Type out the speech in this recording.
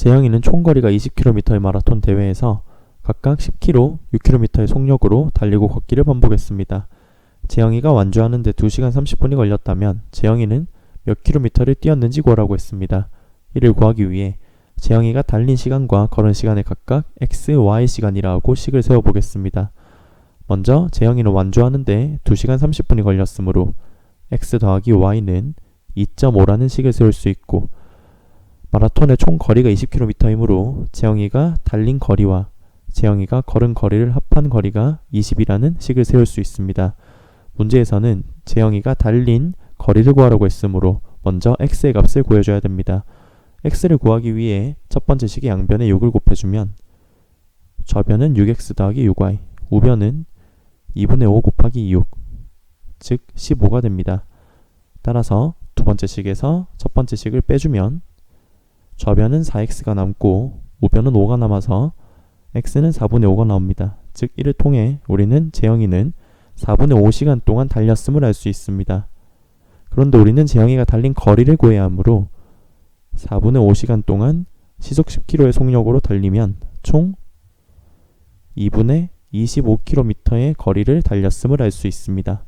재영이는 총 거리가 20km의 마라톤 대회에서 각각 10km, 6km의 속력으로 달리고 걷기를 반복했습니다. 재영이가 완주하는데 2시간 30분이 걸렸다면 재영이는 몇 킬로미터를 뛰었는지 구하라고 했습니다. 이를 구하기 위해 재영이가 달린 시간과 걸은 시간을 각각 x, y 시간이라 하고 식을 세워보겠습니다. 먼저 재영이는 완주하는데 2시간 30분이 걸렸으므로 x 더하기 y는 2.5라는 식을 세울 수 있고 마라톤의 총 거리가 20km이므로 재영이가 달린 거리와 재영이가 걸은 거리를 합한 거리가 20이라는 식을 세울 수 있습니다. 문제에서는 재영이가 달린 거리를 구하라고 했으므로 먼저 x의 값을 구해줘야 됩니다. x를 구하기 위해 첫 번째 식의 양변에 6을 곱해주면 좌변은 6x 더하기 6y, 우변은 2분의 5 곱하기 6, 즉 15가 됩니다. 따라서 두 번째 식에서 첫 번째 식을 빼주면 좌변은 4x가 남고 우변은 5가 남아서 x는 4분의 5가 나옵니다. 즉 이를 통해 우리는 재영이는 4분의 5시간 동안 달렸음을 알 수 있습니다. 그런데 우리는 재영이가 달린 거리를 구해야 하므로 4분의 5시간 동안 시속 10km의 속력으로 달리면 총 2분의 25km의 거리를 달렸음을 알 수 있습니다.